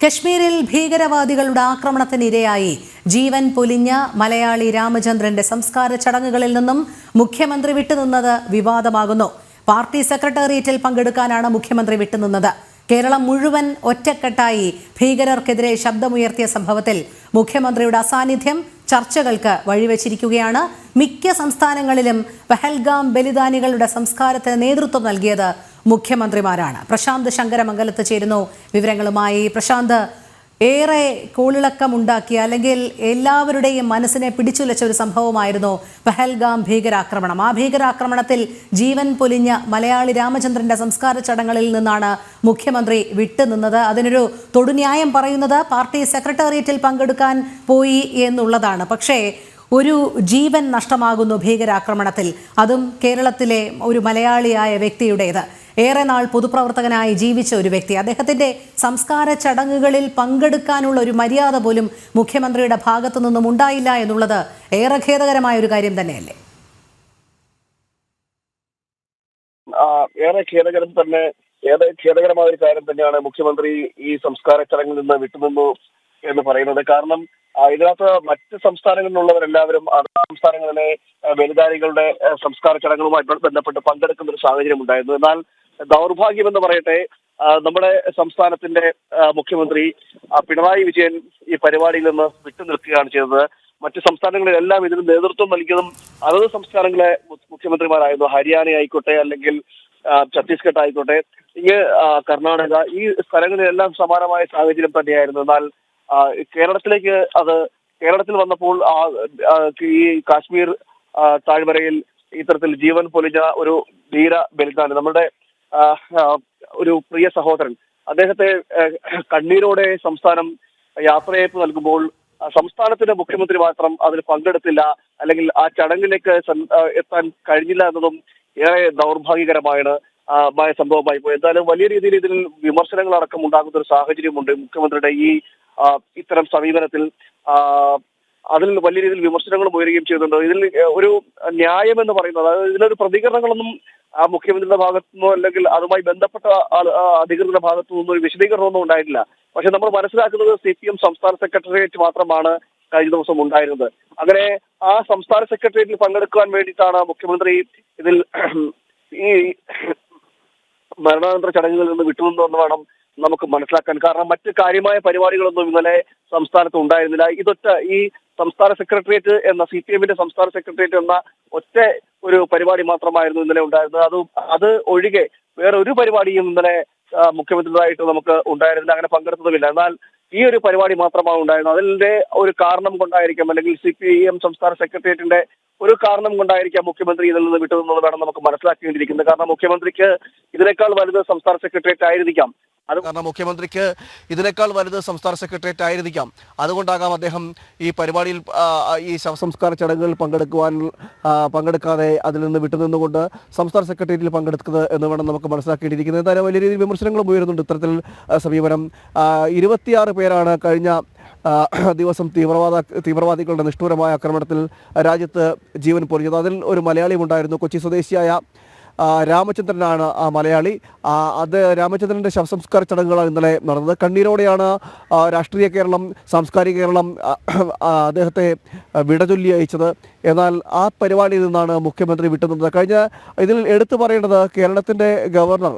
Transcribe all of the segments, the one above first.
കശ്മീരിൽ ഭീകരവാദികളുടെ ആക്രമണത്തിനിരയായി ജീവൻ പൊലിഞ്ഞ മലയാളി രാമചന്ദ്രന്റെ സംസ്കാര ചടങ്ങുകളിൽ നിന്നും മുഖ്യമന്ത്രി വിട്ടുനിന്നത് വിവാദമാകുന്നു. പാർട്ടി സെക്രട്ടേറിയറ്റിൽ പങ്കെടുക്കാനാണ് മുഖ്യമന്ത്രി വിട്ടുനിന്നത്. കേരളം മുഴുവൻ ഒറ്റക്കെട്ടായി ഭീകരർക്കെതിരെ ശബ്ദമുയർത്തിയ സംഭവത്തിൽ മുഖ്യമന്ത്രിയുടെ അസാന്നിധ്യം ചർച്ചകൾക്ക് വഴിവെച്ചിരിക്കുകയാണ്. മിക്ക സംസ്ഥാനങ്ങളിലും പെഹൽഗാം ബലിദാനികളുടെ സംസ്കാരത്തിന് നേതൃത്വം നൽകിയത് മുഖ്യമന്ത്രിമാരാണ്. പ്രശാന്ത് ശങ്കരമംഗലത്ത് ചേരുന്നു. വിവരങ്ങളുമായി പ്രശാന്ത് ഏറെ കോളിളക്കമുണ്ടാക്കിയ അല്ലെങ്കിൽ എല്ലാവരുടെയും മനസ്സിനെ പിടിച്ചുലച്ച ഒരു സംഭവമായിരുന്നു പഹൽഗാം ഭീകരാക്രമണം. ആ ഭീകരാക്രമണത്തിൽ ജീവൻ പൊലിഞ്ഞ മലയാളി രാമചന്ദ്രന്റെ സംസ്കാര ചടങ്ങുകളിൽ നിന്നാണ് മുഖ്യമന്ത്രി വിട്ടുനിന്നത്. അതിനൊരു തൊടുന്യായം പറയുന്നത് പാർട്ടി സെക്രട്ടേറിയറ്റിൽ പങ്കെടുക്കാൻ പോയി എന്നുള്ളതാണ്. പക്ഷേ ഒരു ജീവൻ നഷ്ടമാകുന്നു ഭീകരാക്രമണത്തിൽ. അതും കേരളത്തിലെ ഒരു മലയാളിയായ വ്യക്തിയുടേത്. ഏറെ നാൾ പൊതുപ്രവർത്തകനായി ജീവിച്ച ഒരു വ്യക്തി. അദ്ദേഹത്തിന്റെ സംസ്കാര ചടങ്ങുകളിൽ പങ്കെടുക്കാനുള്ള ഒരു മര്യാദ പോലും മുഖ്യമന്ത്രിയുടെ ഭാഗത്തു നിന്നും ഉണ്ടായില്ല എന്നുള്ളത് ഏറെ ഖേദകരമായ ഒരു കാര്യം തന്നെയല്ലേ? ഏറെ ഖേദകരം തന്നെ ഏറെ ഖേദകരമായ ഒരു കാര്യം തന്നെയാണ് മുഖ്യമന്ത്രി ഈ സംസ്കാര ചടങ്ങിൽ നിന്ന് വിട്ടുനിന്നു എന്ന് പറയുന്നത്. കാരണം ഇതിനകത്ത് മറ്റ് സംസ്ഥാനങ്ങളിലുള്ളവരെല്ലാവരും സംസ്ഥാനങ്ങളിലെ ബലിദാനികളുടെ സംസ്കാര ചടങ്ങുകളുമായി ബന്ധപ്പെട്ട് പങ്കെടുക്കുന്ന ഒരു സാഹചര്യം ഉണ്ടായിരുന്നു. എന്നാൽ ദൗർഭാഗ്യം എന്ന് പറയട്ടെ നമ്മുടെ സംസ്ഥാനത്തിന്റെ മുഖ്യമന്ത്രി പിണറായി വിജയൻ ഈ പരിപാടിയിൽ നിന്ന് വിട്ടുനിൽക്കുകയാണ് ചെയ്തത്. മറ്റ് സംസ്ഥാനങ്ങളിലെല്ലാം ഇതിന് നേതൃത്വം നൽകിയതും അതത് സംസ്ഥാനങ്ങളെ മുഖ്യമന്ത്രിമാരായിരുന്നു. ഹരിയാന ആയിക്കോട്ടെ അല്ലെങ്കിൽ ഛത്തീസ്ഗഡ് ആയിക്കോട്ടെ ഇങ്ങ് കർണാടക ഈ സ്ഥലങ്ങളിലെല്ലാം സമാനമായ സാഹചര്യം തന്നെയായിരുന്നു. എന്നാൽ കേരളത്തിലേക്ക് അത് കേരളത്തിൽ വന്നപ്പോൾ ഈ കാശ്മീർ താഴ്വരയിൽ ഇത്തരത്തിൽ ജീവൻ പൊലിഞ്ഞ ഒരു ധീര ബലിദാനം നമ്മുടെ ഒരു പ്രിയ സഹോദരൻ. അദ്ദേഹത്തെ കണ്ണീരോടെ സംസ്ഥാനം യാത്രയയപ്പ് നൽകുമ്പോൾ സംസ്ഥാനത്തിന്റെ മുഖ്യമന്ത്രി മാത്രം അതിൽ പങ്കെടുത്തില്ല. അല്ലെങ്കിൽ ആ ചടങ്ങിലേക്ക് എത്താൻ കഴിഞ്ഞില്ല എന്നതും ഏറെ ദൗർഭാഗ്യകരമാണ് മായ സംഭവമായി പോയി. എന്തായാലും വലിയ രീതിയിൽ ഇതിൽ വിമർശനങ്ങൾ അടക്കം ഉണ്ടാകുന്ന ഒരു സാഹചര്യമുണ്ട്. മുഖ്യമന്ത്രിയുടെ ഈ ഇത്തരം സമീപനത്തിൽ അതിൽ വലിയ രീതിയിൽ വിമർശനങ്ങളും ഉയരുകയും ചെയ്യുന്നുണ്ട്. ഇതിൽ ഒരു ന്യായം എന്ന് പറയുന്നത് അതായത് ഇതിലൊരു പ്രതികരണങ്ങളൊന്നും ആ മുഖ്യമന്ത്രിയുടെ ഭാഗത്തു നിന്നോ അല്ലെങ്കിൽ അതുമായി ബന്ധപ്പെട്ട അധികൃതരുടെ ഭാഗത്തു നിന്നോ ഒരു വിശദീകരണമൊന്നും ഉണ്ടായിട്ടില്ല. പക്ഷെ നമ്മൾ മനസ്സിലാക്കുന്നത് സി പി എം സംസ്ഥാന സെക്രട്ടേറിയറ്റ് മാത്രമാണ് കഴിഞ്ഞ ദിവസം ഉണ്ടായിരുന്നത്. അങ്ങനെ ആ സംസ്ഥാന സെക്രട്ടേറിയറ്റിൽ പങ്കെടുക്കുവാൻ വേണ്ടിയിട്ടാണ് മുഖ്യമന്ത്രി ഇതിൽ ഈ മരണാനന്തര ചടങ്ങുകളിൽ നിന്ന് വിട്ടുനിന്നുവെന്ന് വേണം നമുക്ക് മനസ്സിലാക്കാൻ. കാരണം മറ്റ് കാര്യമായ പരിപാടികളൊന്നും ഇന്നലെ സംസ്ഥാനത്ത് ഉണ്ടായിരുന്നില്ല. ഇതൊറ്റ ഈ സംസ്ഥാന സെക്രട്ടേറിയറ്റ് എന്ന സി പി എമ്മിന്റെ സംസ്ഥാന സെക്രട്ടേറിയറ്റ് എന്ന ഒറ്റ ഒരു പരിപാടി മാത്രമായിരുന്നു ഇന്നലെ ഉണ്ടായിരുന്നത്. അത് അത് ഒഴികെ വേറെ ഒരു പരിപാടിയും ഇന്നലെ മുഖ്യമന്ത്രിയായിട്ട് നമുക്ക് ഉണ്ടായിരുന്നില്ല. അങ്ങനെ പങ്കെടുത്തതുമില്ല. എന്നാൽ ഈ ഒരു പരിപാടി മാത്രമാണ് ഉണ്ടായിരുന്നത്. അതിന്റെ ഒരു കാരണം കൊണ്ടായിരിക്കാം അല്ലെങ്കിൽ സി പി ഐ എം സംസ്ഥാന സെക്രട്ടേറിയറ്റിന്റെ ഒരു കാരണം കൊണ്ടായിരിക്കാം മുഖ്യമന്ത്രി ഇതിൽ നിന്ന് വിട്ടതെന്നുള്ളതാണ് നമുക്ക് മനസ്സിലാക്കേണ്ടിയിരിക്കുന്നത്. കാരണം മുഖ്യമന്ത്രിക്ക് ഇതിനേക്കാൾ വലുത് സംസ്ഥാന സെക്രട്ടേറിയറ്റ് ആയിരിക്കാം. കാരണം മുഖ്യമന്ത്രിക്ക് ഇതിനേക്കാൾ വലുത് സംസ്ഥാന സെക്രട്ടേറിയറ്റ് ആയിരിക്കാം. അതുകൊണ്ടാകാം അദ്ദേഹം ഈ പരിപാടിയിൽ ഈ ശവസംസ്കാര ചടങ്ങുകളിൽ പങ്കെടുക്കുവാൻ പങ്കെടുക്കാതെ അതിൽ നിന്ന് വിട്ടുനിന്നുകൊണ്ട് സംസ്ഥാന സെക്രട്ടേറിയറ്റിൽ പങ്കെടുക്കുന്നത് എന്ന് വേണം നമുക്ക് മനസ്സിലാക്കേണ്ടിയിരിക്കുന്നത്. എന്തായാലും വലിയ രീതിയിൽ വിമർശനങ്ങളും ഉയരുന്നുണ്ട്. ഇത്തരത്തിൽ സമീപനം ഇരുപത്തിയാറ് പേരാണ് കഴിഞ്ഞ ദിവസം തീവ്രവാദ തീവ്രവാദികളുടെ നിഷ്ഠൂരമായ ആക്രമണത്തിൽ രാജ്യത്ത് ജീവൻ പൊറിഞ്ഞത് അതിൽ ഒരു മലയാളിയും ഉണ്ടായിരുന്നു കൊച്ചി സ്വദേശിയായ രാമചന്ദ്രനാണ് ആ മലയാളി. അത് രാമചന്ദ്രന്റെ ശവസംസ്കാര ചടങ്ങുകളാണ് ഇന്നലെ നടന്നത്. കണ്ണീരോടെയാണ് രാഷ്ട്രീയ കേരളം സാംസ്കാരിക കേരളം അദ്ദേഹത്തെ വിടചൊല്ലി അയച്ചത്. എന്നാൽ ആ പരിപാടിയിൽ നിന്നാണ് മുഖ്യമന്ത്രി വിട്ടുനിന്നത്. കഴിഞ്ഞ ഇതിൽ എടുത്തു പറയേണ്ടത് കേരളത്തിന്റെ ഗവർണർ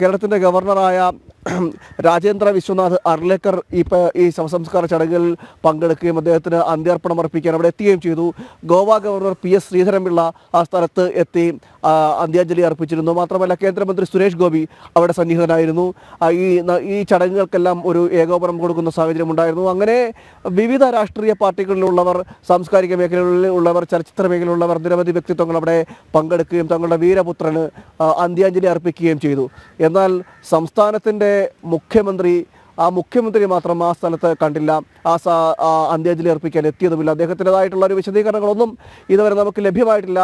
കേരളത്തിന്റെ ഗവർണറായ രാജേന്ദ്ര വിശ്വനാഥ് അർലേക്കർ ഈ ഈ ശവസംസ്കാര ചടങ്ങിൽ പങ്കെടുക്കുകയും അദ്ദേഹത്തിന് അന്ത്യാർപ്പണം അർപ്പിക്കാൻ അവിടെ എത്തുകയും ചെയ്തു. Goa governor P S Sreedharan Pillai ആ സ്ഥലത്ത് എത്തി അന്ത്യാഞ്ജലി അർപ്പിച്ചിരുന്നു. മാത്രമല്ല കേന്ദ്രമന്ത്രി സുരേഷ് ഗോപി അവിടെ സന്നിഹിതനായിരുന്നു. ഈ ഈ ചടങ്ങുകൾക്കെല്ലാം ഒരു ഏകോപനം കൊടുക്കുന്ന സാഹചര്യം ഉണ്ടായിരുന്നു. അങ്ങനെ വിവിധ രാഷ്ട്രീയ പാർട്ടികളിലുള്ളവർ സാംസ്കാരിക മേഖലകളിൽ ഉള്ളവർ ചലച്ചിത്ര മേഖലയിലുള്ളവർ നിരവധി വ്യക്തിത്വങ്ങൾ അവിടെ പങ്കെടുക്കുകയും തങ്ങളുടെ വീരപുത്രന് അന്ത്യാഞ്ജലി അർപ്പിക്കുകയും ചെയ്തു. എന്നാൽ സംസ്ഥാനത്തിന്റെ മുഖ്യമന്ത്രി ആ മുഖ്യമന്ത്രി മാത്രം ആ സ്ഥലത്ത് കണ്ടില്ല. ആ സ അന്ത്യാഞ്ജലി അർപ്പിക്കാൻ എത്തിയതുമില്ല. അദ്ദേഹത്തിന്റെതായിട്ടുള്ള ഒരു വിശദീകരണങ്ങളൊന്നും ഇതുവരെ നമുക്ക് ലഭ്യമായിട്ടില്ല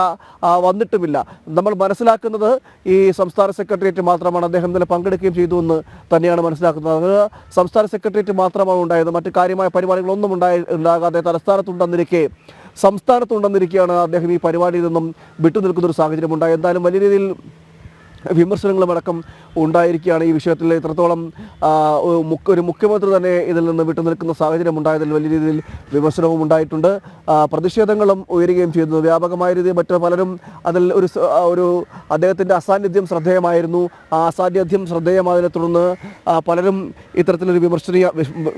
വന്നിട്ടുമില്ല. നമ്മൾ മനസ്സിലാക്കുന്നത് ഈ സംസ്ഥാന സെക്രട്ടേറിയറ്റ് മാത്രമാണ് അദ്ദേഹം ഇന്നലെ പങ്കെടുക്കുകയും ചെയ്തു എന്ന് തന്നെയാണ് മനസ്സിലാക്കുന്നത്. അത് സംസ്ഥാന സെക്രട്ടേറിയറ്റ് മാത്രമാണ് ഉണ്ടായത്. മറ്റു കാര്യമായ പരിപാടികളൊന്നും ഉണ്ടായി ഉണ്ടാകാതെ തലസ്ഥാനത്തുണ്ടെന്നിരിക്കെ സംസ്ഥാനത്തുണ്ടെന്നിരിക്കെയാണ് അദ്ദേഹം ഈ പരിപാടിയിൽ നിന്നും വിട്ടുനിൽക്കുന്ന ഒരു സാഹചര്യം ഉണ്ടായത് എന്തായാലും വലിയ രീതിയിൽ വിമർശനങ്ങളുമടക്കം ഉണ്ടായിരിക്കുകയാണ് ഈ വിഷയത്തിൽ ഇത്രത്തോളം ഒരു മുഖ്യമന്ത്രി തന്നെ ഇതിൽ നിന്ന് വിട്ടുനിൽക്കുന്ന സാഹചര്യം ഉണ്ടായതിൽ വലിയ രീതിയിൽ വിമർശനവും ഉണ്ടായിട്ടുണ്ട്. പ്രതിഷേധങ്ങളും ഉയരുകയും ചെയ്യുന്നു വ്യാപകമായ രീതിയിൽ മറ്റു പലരും അതിൽ ഒരു ഒരു അദ്ദേഹത്തിന്റെ അസാന്നിധ്യം ശ്രദ്ധേയമായിരുന്നു. ആ അസാന്നിധ്യം ശ്രദ്ധേയമായതിനെ തുടർന്ന് പലരും ഇത്തരത്തിലൊരു വിമർശനീയ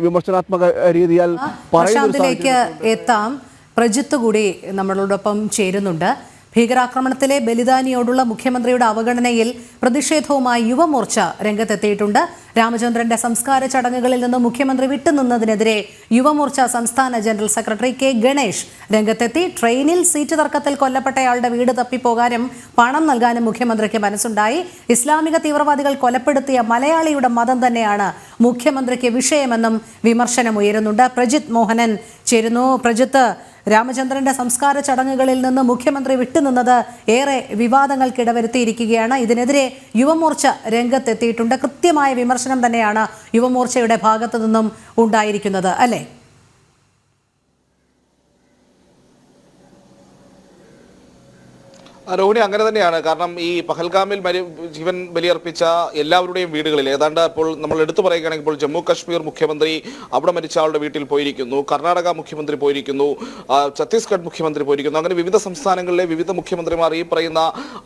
വിമർശനാത്മക രീതിയാൽ പറയുന്നത് ഒരു പ്രശാന്തിലേക്ക് എത്താം. പ്രജിത്ത് കൂടി നമ്മളോടൊപ്പം ചേരുന്നുണ്ട്. ഭീകരാക്രമണത്തിലെ ബലിദാനിയോടുള്ള മുഖ്യമന്ത്രിയുടെ അവഗണനയിൽ പ്രതിഷേധവുമായി യുവമോർച്ച രംഗത്തെത്തിയിട്ടുണ്ട്. രാമചന്ദ്രന്റെ സംസ്കാര ചടങ്ങുകളിൽ നിന്ന് മുഖ്യമന്ത്രി വിട്ടുനിന്നതിനെതിരെ യുവമോർച്ച സംസ്ഥാന ജനറൽ സെക്രട്ടറി കെ ഗണേഷ് രംഗത്തെത്തി. ട്രെയിനിൽ സീറ്റ് തർക്കത്തിൽ കൊല്ലപ്പെട്ടയാളുടെ വീട് തപ്പിപ്പോകാനും പണം നൽകാനും മുഖ്യമന്ത്രിക്ക് മനസ്സുണ്ടായി. ഇസ്ലാമിക തീവ്രവാദികൾ കൊലപ്പെടുത്തിയ മലയാളിയുടെ മതം തന്നെയാണ് മുഖ്യമന്ത്രിക്ക് വിഷയമെന്നും വിമർശനം ഉയരുന്നുണ്ട്. പ്രജിത് മോഹനൻ ചേരുന്നു. പ്രജിത്ത് രാമചന്ദ്രന്റെ സംസ്കാര ചടങ്ങുകളിൽ നിന്ന് മുഖ്യമന്ത്രി വിട്ടുനിന്നത് ഏറെ വിവാദങ്ങൾക്കിടവരുത്തിയിരിക്കുകയാണ്. ഇതിനെതിരെ യുവമോർച്ച രംഗത്തെത്തിയിട്ടുണ്ട്. കൃത്യമായ വിമർശനം തന്നെയാണ് യുവമോർച്ചയുടെ ഭാഗത്തു നിന്നും ഉണ്ടായിരിക്കുന്നത് അല്ലേ? രോഹിണി അങ്ങനെ തന്നെയാണ്. കാരണം ഈ പഹൽഗാമിൽ ജീവൻ ബലിയർപ്പിച്ച എല്ലാവരുടെയും വീടുകളിൽ ഏതാണ്ട് ഇപ്പോൾ നമ്മൾ എടുത്തു പറയുകയാണെങ്കിൽ ഇപ്പോൾ ജമ്മു കാശ്മീർ മുഖ്യമന്ത്രി അവിടെ മരിച്ച ആളുടെ വീട്ടിൽ പോയിരിക്കുന്നു കർണാടക മുഖ്യമന്ത്രി പോയിരിക്കുന്നു ഛത്തീസ്ഗഡ് മുഖ്യമന്ത്രി പോയിരിക്കുന്നു അങ്ങനെ വിവിധ സംസ്ഥാനങ്ങളിലെ വിവിധ മുഖ്യമന്ത്രിമാർ ഈ പറയുന്ന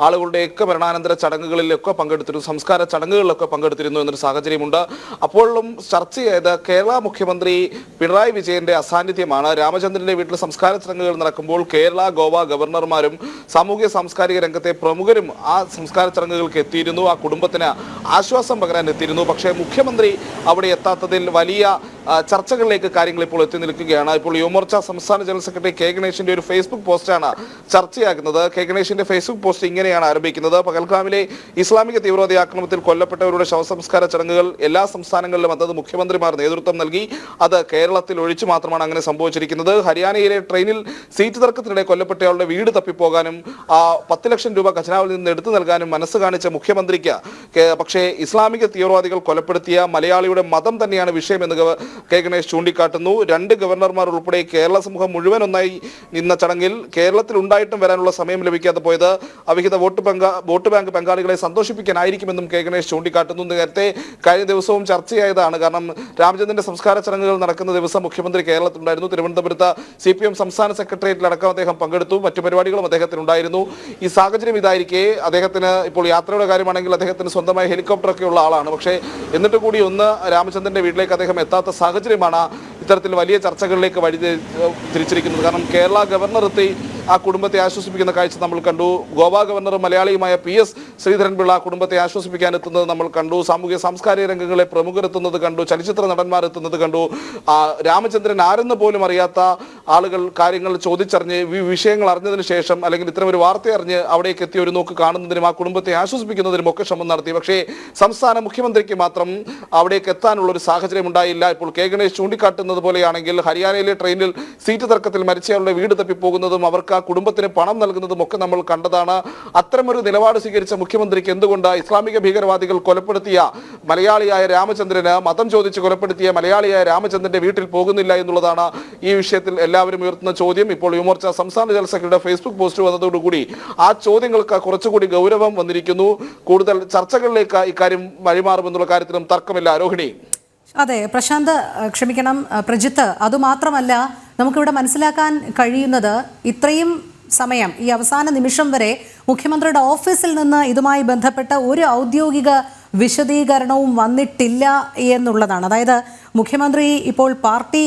ആളുകളുടെയൊക്കെ മരണാനന്തര ചടങ്ങുകളിലൊക്കെ പങ്കെടുത്തിരുന്നു സംസ്കാര ചടങ്ങുകളിലൊക്കെ പങ്കെടുത്തിരുന്നു എന്നൊരു സാഹചര്യമുണ്ട്. അപ്പോഴും ചർച്ച ചെയ്ത് കേരള മുഖ്യമന്ത്രി പിണറായി വിജയന്റെ അസാന്നിധ്യമാണ്. രാമചന്ദ്രന്റെ വീട്ടിൽ സംസ്കാര ചടങ്ങുകൾ നടക്കുമ്പോൾ കേരള ഗോവ ഗവർണർമാരും സാമൂഹ്യ സാംസ്കാരിക രംഗത്തെ പ്രമുഖരും ആ സംസ്കാര ചടങ്ങുകൾക്ക് എത്തിയിരുന്നു ആ കുടുംബത്തിന് ആശ്വാസം പകരാൻ എത്തിയിരുന്നു. പക്ഷേ മുഖ്യമന്ത്രി അവിടെ എത്താത്തതിൽ വലിയ ചർച്ചകളിലേക്ക് കാര്യങ്ങൾ ഇപ്പോൾ എത്തി നിൽക്കുകയാണ്. ഇപ്പോൾ യുവമോർച്ച സംസ്ഥാന ജനറൽ സെക്രട്ടറി കെ ഗണേഷിന്റെ ഒരു ഫേസ്ബുക്ക് പോസ്റ്റാണ് ചർച്ചയാകുന്നത്. കെ ഗണേഷിന്റെ ഫേസ്ബുക്ക് പോസ്റ്റ് ഇങ്ങനെയാണ് ആരംഭിക്കുന്നത്. പകൽഗാമിലെ ഇസ്ലാമിക തീവ്രവാദി ആക്രമണത്തിൽ കൊല്ലപ്പെട്ടവരുടെ ശവസംസ്കാര ചടങ്ങുകൾ എല്ലാ സംസ്ഥാനങ്ങളിലും അതത് മുഖ്യമന്ത്രിമാർ നേതൃത്വം നൽകി. അത് കേരളത്തിൽ ഒഴിച്ചു മാത്രമാണ് അങ്ങനെ സംഭവിച്ചിരിക്കുന്നത്. ഹരിയാനയിലെ ട്രെയിനിൽ സീറ്റ് തർക്കത്തിനിടെ കൊല്ലപ്പെട്ടയാളുടെ വീട് തപ്പിപ്പോകാനും ആ പത്ത് ലക്ഷം രൂപ ഖജനാവിൽ നിന്ന് എടുത്തു നൽകാനും മനസ്സ് കാണിച്ച മുഖ്യമന്ത്രിക്ക് പക്ഷേ ഇസ്ലാമിക തീവ്രവാദികൾ കൊലപ്പെടുത്തിയ മലയാളിയുടെ മതം തന്നെയാണ് വിഷയമെന്ന് കെ ഗണേഷ് ചൂണ്ടിക്കാട്ടുന്നു. രണ്ട് ഗവർണർമാർ ഉൾപ്പെടെ കേരള സമൂഹം മുഴുവൻ ഒന്നായി നിന്ന ചടങ്ങിൽ കേരളത്തിൽ ഉണ്ടായിട്ടും വരാനുള്ള സമയം ലഭിക്കാതെ പോയത് അവിഹിത വോട്ട് പങ്കാ വോട്ട് ബാങ്ക് പങ്കാളികളെ സന്തോഷിപ്പിക്കാനായിരിക്കുമെന്നും കെ ഗണേഷ് ചൂണ്ടിക്കാട്ടുന്നു. നേരത്തെ കഴിഞ്ഞ ദിവസവും ചർച്ചയായതാണ്. കാരണം രാമചന്ദ്രന്റെ സംസ്കാര ചടങ്ങുകൾ നടക്കുന്ന ദിവസം മുഖ്യമന്ത്രി കേരളത്തിലുണ്ടായിരുന്നു. തിരുവനന്തപുരത്ത് സി പി എം സംസ്ഥാന സെക്രട്ടേറിയറ്റിലടക്കം അദ്ദേഹം പങ്കെടുത്തു. മറ്റു പരിപാടികളും അദ്ദേഹത്തിനുണ്ടായിരുന്നു. ഈ സാഹചര്യം ഇതായിരിക്കെ. അദ്ദേഹത്തിന് ഇപ്പോൾ യാത്രയുടെ കാര്യമാണെങ്കിൽ അദ്ദേഹത്തിന് സ്വന്തമായി ഹെലികോപ്റ്റർ ഒക്കെ ഉള്ള ആളാണ്. പക്ഷേ എന്നിട്ട് കൂടി ഒന്ന് രാമചന്ദ്രന്റെ വീട്ടിലേക്ക് അദ്ദേഹം എത്താത്ത സാഹചര്യമാണ് ഇത്തരത്തിൽ വലിയ ചർച്ചകളിലേക്ക് വഴി തിരിച്ചിരിക്കുന്നത്. കാരണം കേരള ഗവർണർ എത്തി ആ കുടുംബത്തെ ആശ്വസിപ്പിക്കുന്ന കാഴ്ച നമ്മൾ കണ്ടു. Goa governor മലയാളിയുമായ P S Sreedharan Pillai ആ കുടുംബത്തെ ആശ്വസിപ്പിക്കാൻ എത്തുന്നത് നമ്മൾ കണ്ടു. സാമൂഹ്യ സാംസ്കാരിക രംഗങ്ങളെ പ്രമുഖർ എത്തുന്നത് കണ്ടു. ചലച്ചിത്ര നടന്മാർ എത്തുന്നത് കണ്ടു. ആ, രാമചന്ദ്രൻ ആരെന്ന് പോലും അറിയാത്ത ആളുകൾ കാര്യങ്ങൾ ചോദിച്ചറിഞ്ഞ് ഈ വിഷയങ്ങൾ അറിഞ്ഞതിന് ശേഷം അല്ലെങ്കിൽ ഇത്തരം ഒരു വാർത്ത അറിഞ്ഞ് അവിടേക്ക് എത്തി ഒരു നോക്ക് കാണുന്നതിനും ആ കുടുംബത്തെ ആശ്വസിപ്പിക്കുന്നതിനും ഒക്കെ ശ്രമം നടത്തി. പക്ഷേ സംസ്ഥാന മുഖ്യമന്ത്രിക്ക് മാത്രം അവിടേക്ക് എത്താനുള്ള ഒരു സാഹചര്യം ഉണ്ടായില്ല. ഇപ്പോൾ കെ ഗണേഷ് ചൂണ്ടിക്കാട്ടുന്നത് പോലെയാണെങ്കിൽ ഹരിയാനയിലെ ട്രെയിനിൽ സീറ്റ് തർക്കത്തിൽ മരിച്ചയാളുടെ വീട് തപ്പിപ്പോകുന്നതും അവർക്ക് ആ കുടുംബത്തിന് പണം നൽകുന്നതും ഒക്കെ നമ്മൾ കണ്ടതാണ്. അത്തരമൊരു നിലപാട് സ്വീകരിച്ച മുഖ്യമന്ത്രിക്ക് എന്തുകൊണ്ട് ഇസ്ലാമിക ഭീകരവാദികൾ കൊലപ്പെടുത്തിയ മലയാളിയായ രാമചന്ദ്രന് മതം ചോദിച്ച് കൊലപ്പെടുത്തിയ മലയാളിയായ രാമചന്ദ്രന്റെ വീട്ടിൽ പോകുന്നില്ല എന്നുള്ളതാണ് ഈ വിഷയത്തിൽ എല്ലാവരും ഉയർത്തുന്ന ചോദ്യം. ഇപ്പോൾ യുവമോർച്ച സംസ്ഥാന ജനറൽ സെക്രട്ടറിയുടെ ഫേസ്ബുക്ക് പോസ്റ്റ് വന്നതോടുകൂടി ആ ചോദ്യങ്ങൾക്ക് കുറച്ചുകൂടി ഗൗരവം വന്നിരിക്കുന്നു. കൂടുതൽ ചർച്ചകളിലേക്ക് ഇക്കാര്യം വഴിമാറുമെന്നുള്ള കാര്യത്തിലും തർക്കമില്ല. രോഹിണി. അതെ പ്രശാന്ത് ക്ഷമിക്കണം. പ്രജിത്ത് അതുമാത്രമല്ല നമുക്കിവിടെ മനസ്സിലാക്കാൻ കഴിയുന്നത് ഇത്രയും സമയം ഈ അവസാന നിമിഷം വരെ മുഖ്യമന്ത്രിയുടെ ഓഫീസിൽ നിന്ന് ഇതുമായി ബന്ധപ്പെട്ട ഒരു ഔദ്യോഗിക വിശദീകരണവും വന്നിട്ടില്ല എന്നുള്ളതാണ്. അതായത് മുഖ്യമന്ത്രി ഇപ്പോൾ പാർട്ടി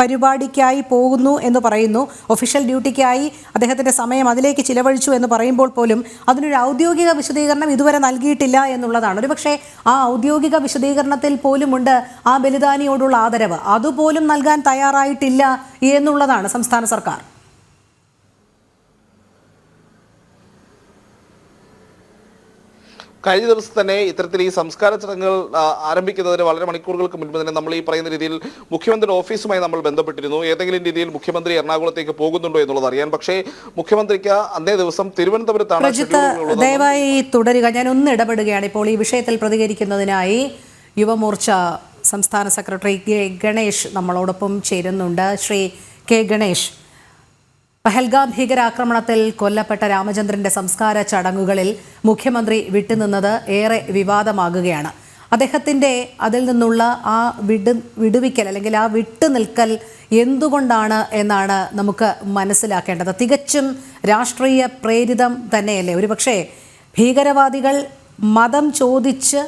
പരിപാടിക്കായി പോകുന്നു എന്ന് പറയുന്നു. ഒഫീഷ്യൽ ഡ്യൂട്ടിക്കായി അദ്ദേഹത്തിന്റെ സമയം അതിലേക്ക് ചിലവഴിച്ചു എന്ന് പറയുമ്പോൾ പോലും അതിനൊരു ഔദ്യോഗിക വിശദീകരണം ഇതുവരെ നൽകിയിട്ടില്ല എന്നുള്ളതാണ്. ഒരുപക്ഷെ ആ ഔദ്യോഗിക വിശദീകരണത്തിൽ പോലുമുണ്ട് ആ ബലിദാനിയോടുള്ള ആദരവ്. അതുപോലും നൽകാൻ തയ്യാറായിട്ടില്ല എന്നുള്ളതാണ് സംസ്ഥാന സർക്കാർ. കഴിഞ്ഞ ദിവസം തന്നെ ഇത്തരത്തിൽ ഈ സംസ്കാര ചടങ്ങുകൾ ആരംഭിക്കുന്നതിന് വളരെ മണിക്കൂറുകൾക്ക് മുൻപ് തന്നെ നമ്മൾ ഈ പറയുന്ന രീതിയിൽ മുഖ്യമന്ത്രിയുടെ ഓഫീസുമായി നമ്മൾ ബന്ധപ്പെട്ടിരുന്നു. ഏതെങ്കിലും രീതിയിൽ മുഖ്യമന്ത്രി എറണാകുളത്തേക്ക് പോകുന്നുണ്ടോ എന്നുള്ളത് അറിയാൻ. പക്ഷേ മുഖ്യമന്ത്രിക്ക് അന്നേ ദിവസം തിരുവനന്തപുരത്താണ് ദയവായി തുടരുക. ഞാൻ ഒന്ന് ഇടപെടുകയാണ്. ഇപ്പോൾ ഈ വിഷയത്തിൽ പ്രതികരിക്കുന്നതിനായി യുവമോർച്ച സംസ്ഥാന സെക്രട്ടറി കെ ഗണേഷ് നമ്മളോടൊപ്പം ചേരുന്നുണ്ട്. ശ്രീ കെ ഗണേഷ് പഹൽഗാം ഭീകരാക്രമണത്തിൽ കൊല്ലപ്പെട്ട രാമചന്ദ്രന്റെ സംസ്കാര ചടങ്ങുകളിൽ മുഖ്യമന്ത്രി വിട്ടുനിന്നത് ഏറെ വിവാദമാകുകയാണ്. അദ്ദേഹത്തിന്റെ അതിൽ നിന്നുള്ള ആ വിടു വിടുവിക്കൽ അല്ലെങ്കിൽ ആ വിട്ടുനിൽക്കൽ എന്തുകൊണ്ടാണ് എന്നാണ് നമുക്ക് മനസ്സിലാക്കേണ്ടത്. തികച്ചും രാഷ്ട്രീയ പ്രേരിതം തന്നെയല്ലേ? ഒരുപക്ഷേ ഭീകരവാദികൾ മതം ചോദിച്ച്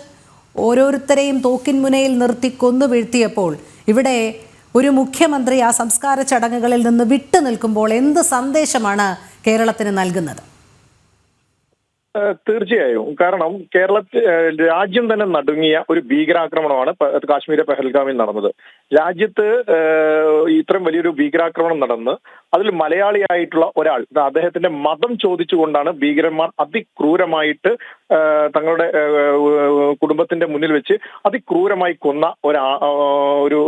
ഓരോരുത്തരെയും തോക്കിൻ മുനയിൽ നിർത്തി കൊന്നു വീഴ്ത്തിയപ്പോൾ ഇവിടെ ഒരു മുഖ്യമന്ത്രി ആ സംസ്കാര ചടങ്ങുകളിൽ നിന്ന് വിട്ടു നിൽക്കുമ്പോൾ എന്ത് സന്ദേശമാണ് കേരളത്തിന് നൽകുന്നത്? തീർച്ചയായും. കാരണം കേരളത്തിൽ രാജ്യം തന്നെ നടുങ്ങിയ ഒരു ഭീകരാക്രമണമാണ് കാശ്മീരെ പെഹൽഗാമിൽ നടന്നത്. രാജ്യത്ത് ഇത്രയും വലിയൊരു ഭീകരാക്രമണം നടന്ന് അതിൽ മലയാളിയായിട്ടുള്ള ഒരാൾ അദ്ദേഹത്തിന്റെ മതം ചോദിച്ചുകൊണ്ടാണ് ഭീകരന്മാർ അതിക്രൂരമായിട്ട് തങ്ങളുടെ കുടുംബത്തിന്റെ മുന്നിൽ വെച്ച് അതിക്രൂരമായി കൊന്ന ഒരാ ഒരു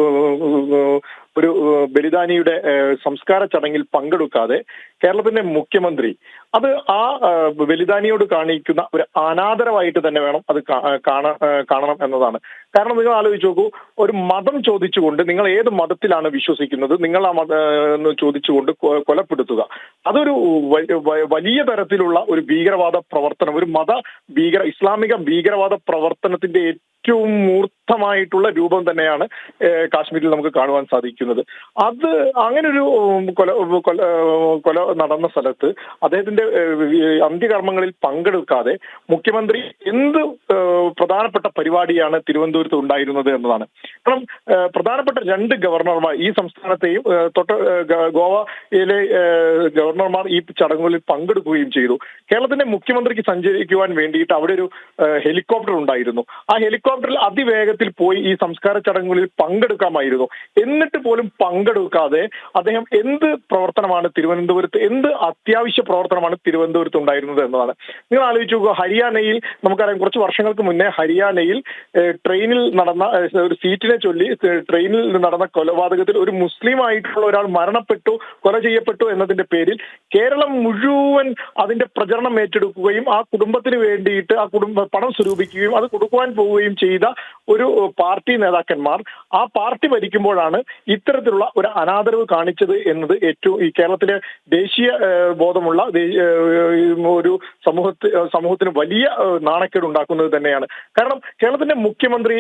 ഒരു ബലിദാനിയുടെ സംസ്കാര ചടങ്ങിൽ പങ്കെടുക്കാതെ കേരളത്തിന്റെ മുഖ്യമന്ത്രി അത് ആ വെലിദാനിയോട് കാണിക്കുന്ന ഒരു അനാദരവായിട്ട് തന്നെ വേണം അത് കാണണം എന്നതാണ്. കാരണം നിങ്ങൾ ആലോചിച്ച് നോക്കൂ ഒരു മതം ചോദിച്ചുകൊണ്ട് നിങ്ങൾ ഏത് മതത്തിലാണ് വിശ്വസിക്കുന്നത് നിങ്ങൾ ആ മത ചോദിച്ചുകൊണ്ട് കൊലപ്പെടുത്തുക. അതൊരു വലിയ തരത്തിലുള്ള ഒരു ഭീകരവാദ പ്രവർത്തനം ഒരു മത ഭീകര ഇസ്ലാമിക ഭീകരവാദ പ്രവർത്തനത്തിന്റെ ഏറ്റവും മൂർത്തമായിട്ടുള്ള രൂപം തന്നെയാണ് കാശ്മീരിൽ നമുക്ക് കാണുവാൻ സാധിക്കുന്നത്. അത് അങ്ങനൊരു ഒരു കൊല കൊല കൊല നടന്ന സ്ഥലത്ത് അദ്ദേഹത്തിന്റെ ഈ അന്ത്യകർമ്മങ്ങളിൽ പങ്കെടുക്കാതെ മുഖ്യമന്ത്രി എന്ത് പ്രധാനപ്പെട്ട പരിപാടിയാണ് തിരുവനന്തപുരത്ത് ഉണ്ടായിരുന്നത് എന്നതാണ്. കാരണം പ്രധാനപ്പെട്ട രണ്ട് ഗവർണർമാർ ഈ സംസ്ഥാനത്തെയും തൊട്ട് ഗോവയിലെ ഗവർണർമാർ ഈ ചടങ്ങുകളിൽ പങ്കെടുക്കുകയും ചെയ്തു. കേരളത്തിന്റെ മുഖ്യമന്ത്രിക്ക് സഞ്ചരിക്കുവാൻ വേണ്ടിയിട്ട് അവിടെ ഒരു ഹെലികോപ്റ്റർ ഉണ്ടായിരുന്നു. ആ ഹെലികോപ്റ്ററിൽ അതിവേഗത്തിൽ പോയി ഈ സംസ്കാര ചടങ്ങുകളിൽ പങ്കെടുക്കാമായിരുന്നു. എന്നിട്ട് പോലും പങ്കെടുക്കാതെ അദ്ദേഹം എന്ത് പ്രവർത്തനമാണ് തിരുവനന്തപുരത്ത് എന്ത് അത്യാവശ്യ പ്രവർത്തനമാണ് തിരുവനന്തപുരത്ത് ഉണ്ടായിരുന്നത് എന്നതാണ്. നിങ്ങൾ ആലോചിച്ച് നോക്കുക ഹരിയാനയിൽ നമുക്കറിയാം കുറച്ച് വർഷങ്ങൾക്ക് മുന്നേ ഹരിയാനയിൽ ട്രെയിനിൽ നടന്ന ഒരു സീറ്റിനെ ചൊല്ലി ട്രെയിനിൽ നടന്ന കൊലപാതകത്തിൽ ഒരു മുസ്ലിം ആയിട്ടുള്ള ഒരാൾ മരണപ്പെട്ടു കൊല ചെയ്യപ്പെട്ടു എന്നതിന്റെ പേരിൽ കേരളം മുഴുവൻ അതിന്റെ പ്രചരണം ഏറ്റെടുക്കുകയും ആ കുടുംബത്തിന് വേണ്ടിയിട്ട് ആ കുടുംബ പണം സ്വരൂപിക്കുകയും അത് കൊടുക്കുവാൻ പോവുകയും ചെയ്ത ഒരു പാർട്ടി നേതാക്കന്മാർ ആ പാർട്ടി ഭരിക്കുമ്പോഴാണ് ഇത്തരത്തിലുള്ള ഒരു അനാദരവ് കാണിച്ചത് എന്നത് ഏറ്റവും ഈ കേരളത്തിലെ ദേശീയ ബോധമുള്ള ഒരു സമൂഹത്തി സമൂഹത്തിന് വലിയ നാണക്കേട് ഉണ്ടാക്കുന്നത് തന്നെയാണ്. കാരണം കേരളത്തിന്റെ മുഖ്യമന്ത്രി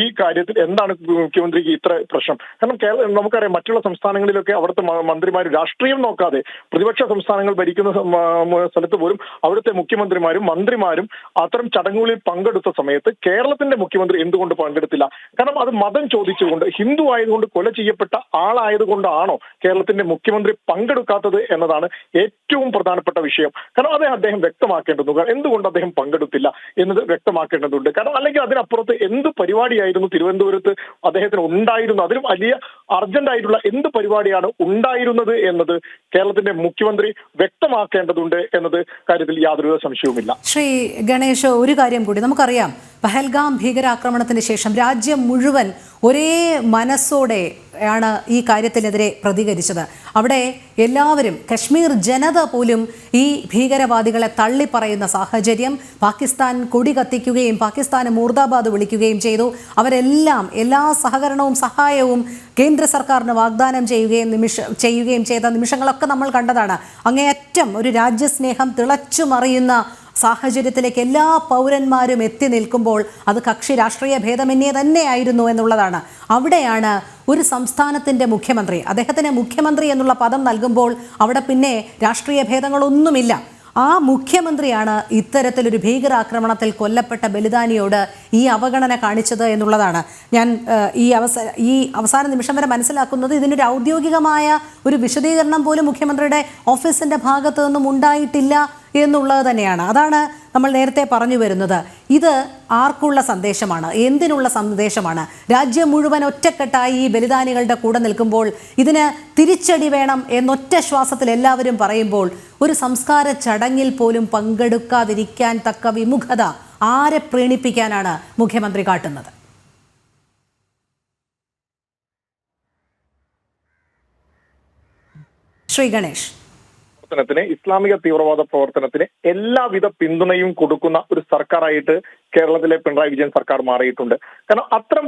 ഈ കാര്യത്തിൽ എന്താണ് മുഖ്യമന്ത്രിക്ക് ഇത്ര പ്രശ്നം? കാരണം കേരള നമുക്കറിയാം മറ്റുള്ള സംസ്ഥാനങ്ങളിലൊക്കെ അവിടുത്തെ മന്ത്രിമാർ രാഷ്ട്രീയം നോക്കാതെ പ്രതിപക്ഷ സംസ്ഥാനങ്ങൾ ഭരിക്കുന്ന സ്ഥലത്ത് പോലും അവിടുത്തെ മുഖ്യമന്ത്രിമാരും മന്ത്രിമാരും അത്തരം ചടങ്ങുകളിൽ പങ്കെടുത്ത സമയത്ത് കേരളത്തിന്റെ മുഖ്യമന്ത്രി എന്തുകൊണ്ട് പങ്കെടുത്തില്ല? കാരണം അത് മതം ചോദിച്ചുകൊണ്ട് ഹിന്ദു ആയതുകൊണ്ട് കൊല ചെയ്യപ്പെട്ട ആളായതുകൊണ്ടാണോ കേരളത്തിന്റെ മുഖ്യമന്ത്രി പങ്കെടുക്കാത്തത് എന്നതാണ് ഏറ്റവും പ്രധാനപ്പെട്ട വിഷയം. കാരണം അദ്ദേഹം അദ്ദേഹം വ്യക്തമാക്കേണ്ടതുണ്ട്. എന്തുകൊണ്ട് അദ്ദേഹം പങ്കെടുത്തില്ല എന്നത് വ്യക്തമാക്കേണ്ടതുണ്ട്. കാരണം അല്ലെങ്കിൽ അതിനപ്പുറത്ത് എന്ത് പരിപാടിയായിരുന്നു തിരുവനന്തപുരത്ത് അദ്ദേഹത്തിന് ഉണ്ടായിരുന്നു. അതിന് വലിയ അർജന്റ് ആയിട്ടുള്ള എന്ത് പരിപാടിയാണ് ഉണ്ടായിരുന്നത് എന്നത് കേരളത്തിന്റെ മുഖ്യമന്ത്രി വ്യക്തമാക്കേണ്ടതുണ്ട് എന്നത് കാര്യത്തിൽ യാതൊരു സംശയവുമില്ല. ശ്രീ ഗണേഷ് ഒരു കാര്യം കൂടി നമുക്കറിയാം. പഹൽഗാം ഭീകരാക്രമണത്തിന് ശേഷം രാജ്യം മുഴുവൻ ഒരേ മനസ്സോടെ ആണ് ഈ കാര്യത്തിനെതിരെ പ്രതികരിച്ചത്. അവിടെ എല്ലാവരും കശ്മീർ ജനത പോലും ഈ ഭീകരവാദികളെ തള്ളിപ്പറയുന്ന സാഹചര്യം പാകിസ്ഥാൻ കൊടി കത്തിക്കുകയും പാകിസ്ഥാന് മൂർദാബാദ് വിളിക്കുകയും ചെയ്തു. അവരെല്ലാം എല്ലാ സഹകരണവും സഹായവും കേന്ദ്ര സർക്കാരിന് വാഗ്ദാനം ചെയ്യുകയും നിമിഷ ചെയ്യുകയും ചെയ്ത നിമിഷങ്ങളൊക്കെ നമ്മൾ കണ്ടതാണ്. അങ്ങേയറ്റം ഒരു രാജ്യസ്നേഹം തിളച്ചു മറിയുന്ന സാഹചര്യത്തിലേക്ക് എല്ലാ പൗരന്മാരും എത്തി നിൽക്കുമ്പോൾ അത് കക്ഷി രാഷ്ട്രീയ ഭേദമന്യേ തന്നെയായിരുന്നു എന്നുള്ളതാണ്. അവിടെയാണ് ഒരു സംസ്ഥാനത്തിന്റെ മുഖ്യമന്ത്രി. അദ്ദേഹത്തിന് മുഖ്യമന്ത്രി എന്നുള്ള പദം നൽകുമ്പോൾ അവിടെ പിന്നെ രാഷ്ട്രീയ ഭേദങ്ങളൊന്നുമില്ല. ആ മുഖ്യമന്ത്രിയാണ് ഇത്തരത്തിലൊരു ഭീകരാക്രമണത്തിൽ കൊല്ലപ്പെട്ട ബലിദാനിയോട് ഈ അവഗണന കാണിച്ചത് എന്നുള്ളതാണ്. ഞാൻ ഈ അവസ ഈ അവസാന നിമിഷം വരെ മനസ്സിലാക്കുന്നത് ഇതിനൊരു ഔദ്യോഗികമായ ഒരു വിശദീകരണം പോലും മുഖ്യമന്ത്രിയുടെ ഓഫീസിന്റെ ഭാഗത്തു നിന്നും ഉണ്ടായിട്ടില്ല. എന്നുള്ളത് തന്നെയാണ്. അതാണ് നമ്മൾ നേരത്തെ പറഞ്ഞു വരുന്നത്. ഇത് ആർക്കുള്ള സന്ദേശമാണ്? എന്തിനുള്ള സന്ദേശമാണ്? രാജ്യം മുഴുവൻ ഒറ്റക്കെട്ടായി ഈ ബലിദാനികളുടെ കൂടെ നിൽക്കുമ്പോൾ ഇതിന് തിരിച്ചടി വേണം എന്നൊറ്റ ശ്വാസത്തിൽ എല്ലാവരും പറയുമ്പോൾ ഒരു സംസ്കാര ചടങ്ങിൽ പോലും പങ്കെടുക്കാതിരിക്കാൻ തക്ക വിമുഖത ആരെ പ്രീണിപ്പിക്കാനാണ് മുഖ്യമന്ത്രി കാട്ടുന്നത്? ശ്രീ ഗണേഷ്. പ്രവർത്തനത്തിന് ഇസ്ലാമിക തീവ്രവാദ പ്രവർത്തനത്തിന് എല്ലാവിധ പിന്തുണയും കൊടുക്കുന്ന ഒരു സർക്കാരായിട്ട് കേരളത്തിലെ പിണറായി വിജയൻ സർക്കാർ മാറിയിട്ടുണ്ട്. കാരണം അത്തരം